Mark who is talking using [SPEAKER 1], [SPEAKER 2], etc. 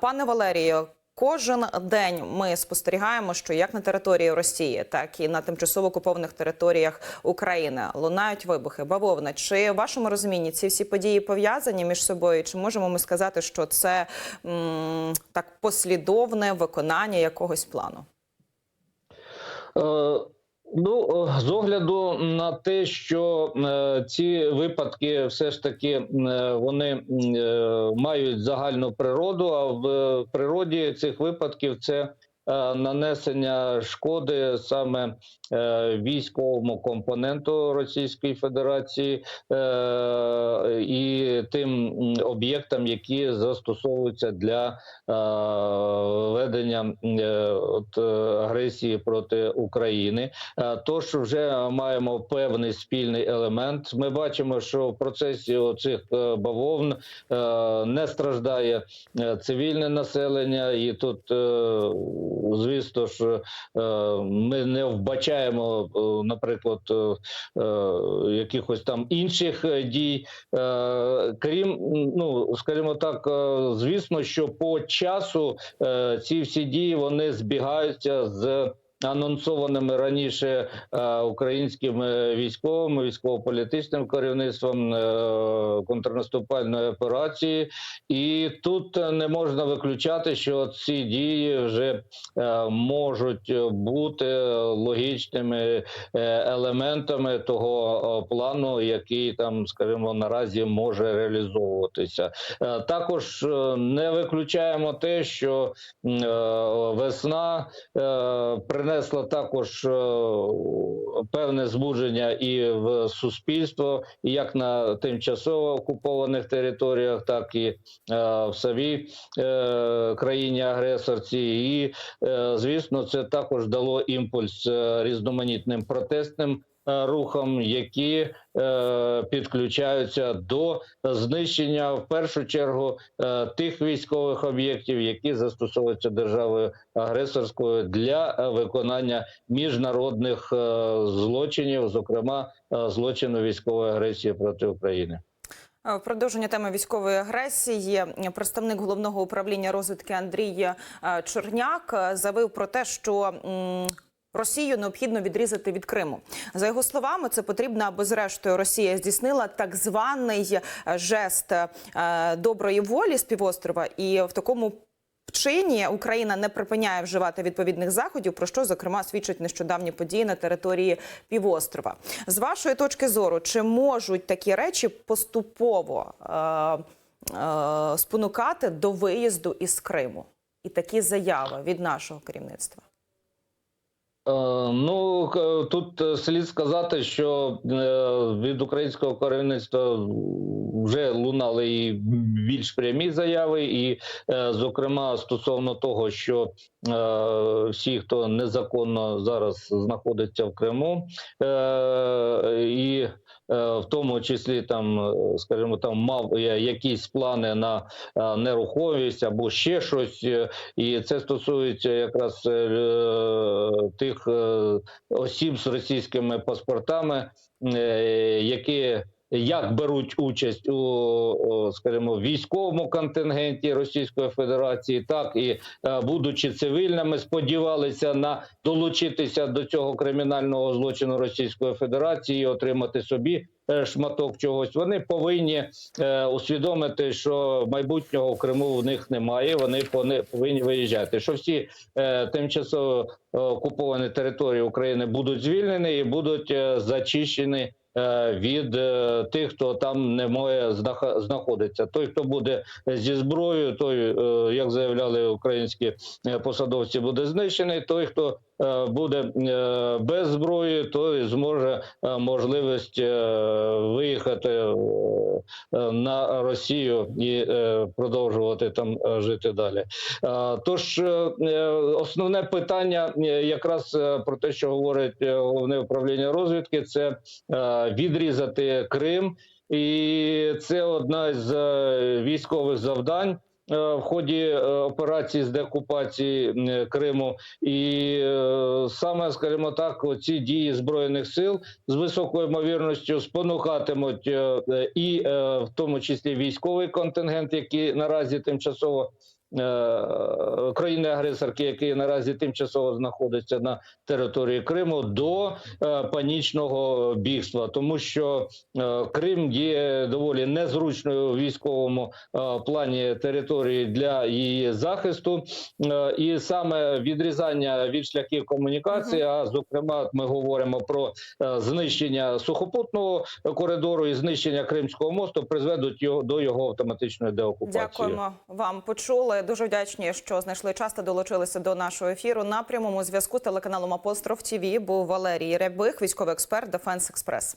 [SPEAKER 1] Пане Валерію, кожен день ми спостерігаємо, що як на території Росії, так і на тимчасово окупованих територіях України лунають вибухи, бавовна. Чи в вашому розумінні ці всі події пов'язані між собою? Чи можемо ми сказати, що це м, так послідовне виконання якогось плану?
[SPEAKER 2] Ну, е, з огляду на те, що е, ці випадки все ж таки е, вони мають загальну природу, а в природі цих випадків це нанесення шкоди саме е, військовому компоненту Російської Федерації е, і тим об'єктам, які застосовуються для е, ведення е, е, агресії проти України. Е, Тож вже маємо певний спільний елемент. Ми бачимо, що в процесі оцих е, бавовн е, не страждає е, цивільне населення, і тут, е, звісно ж, е, ми не вбачаємо, е, наприклад, е, якихось там інших дій. Крім, ну скажімо так, звісно, що по часу ці всі дії вони збігаються з. Анонсованими раніше е, українським е, військовим, військово-політичним керівництвом е, контрнаступальної операції, і тут не можна виключати, що ці дії вже можуть бути логічними елементами того плану, який там, скажімо, наразі може реалізовуватися. Також не виключаємо те, що весна е, принесла також е, певне збудження і в суспільство, і як на тимчасово окупованих територіях, так і е, в самій е, країні агресорці. І звісно, це також дало імпульс різноманітним протестним. Е, Рухам, які е, підключаються до знищення в першу чергу е, тих військових об'єктів, які застосовуються державою агресорською для виконання міжнародних злочинів, зокрема злочину військової агресії проти України.
[SPEAKER 1] В продовження теми військової агресії представник головного управління розвідки Андрій Чорняк е, заявив про те, що Росію необхідно відрізати від Криму. За його словами, це потрібно, аби зрештою Росія здійснила так званий е, жест е, доброї волі з півострова, і в такому вчині Україна не припиняє вживати відповідних заходів, про що зокрема свідчать нещодавні події на території півострова. З вашої точки зору, чи можуть такі речі поступово е, е, спонукати до виїзду із Криму? І такі заяви від нашого керівництва?
[SPEAKER 2] Е, Ну тут е, слід сказати, що е, від українського керівництва вже лунали і більш прямі заяви, і, е, зокрема, стосовно того, що е, всі, хто незаконно зараз знаходиться в Криму, е, і е, в тому числі там, е, скажімо, там мав якісь плани на е, нерухомість або ще щось, е, і це стосується якраз е, тих е, осіб з російськими паспортами, е, які як беруть участь у, скажімо, військовому контингенті Російської Федерації, так і е, будучи цивільними, сподівалися на долучитися до цього кримінального злочину Російської Федерації і отримати собі е, шматок чогось. Вони повинні е, усвідомити, що майбутнього в Криму в них немає. Вони повинні виїжджати. Що всі тимчасово окуповані території України будуть звільнені і будуть зачищені. Е, Від е, тих, хто там не може знах- знаходиться, той, хто буде зі зброєю, той, е, як заявляли українські посадовці, буде знищений. Той, хто буде без зброї, той зможе можливість виїхати на Росію і е, продовжувати там е, жити далі. Е, Тож е, е, основне питання, е, якраз е, про те, що говорить е, головне управління розвідки, це е, відрізати Крим, і це одна з е, військових завдань. Е, В ході е, операції з деокупації е, Криму, і саме, скажімо так, ці дії збройних сил з високою ймовірністю спонукатимуть і в тому числі військовий контингент, який наразі тимчасово країни-агресорки, який наразі тимчасово знаходиться на території Криму, до е, панічного бігства, тому що е, Крим є доволі незручною в військовому е, плані території для її захисту, Е, і саме відрізання від шляхів комунікації, а зокрема, ми говоримо про е, знищення сухопутного коридору і знищення Кримського мосту, призведуть його до його автоматичної деокупації.
[SPEAKER 1] Дякуємо вам. Почули. Дуже вдячні, що знайшли час та долучилися до нашого ефіру. На прямому зв'язку з телеканалом Апостроф ТІВІ був Валерій Рябих, військовий експерт Дефенс Експрес.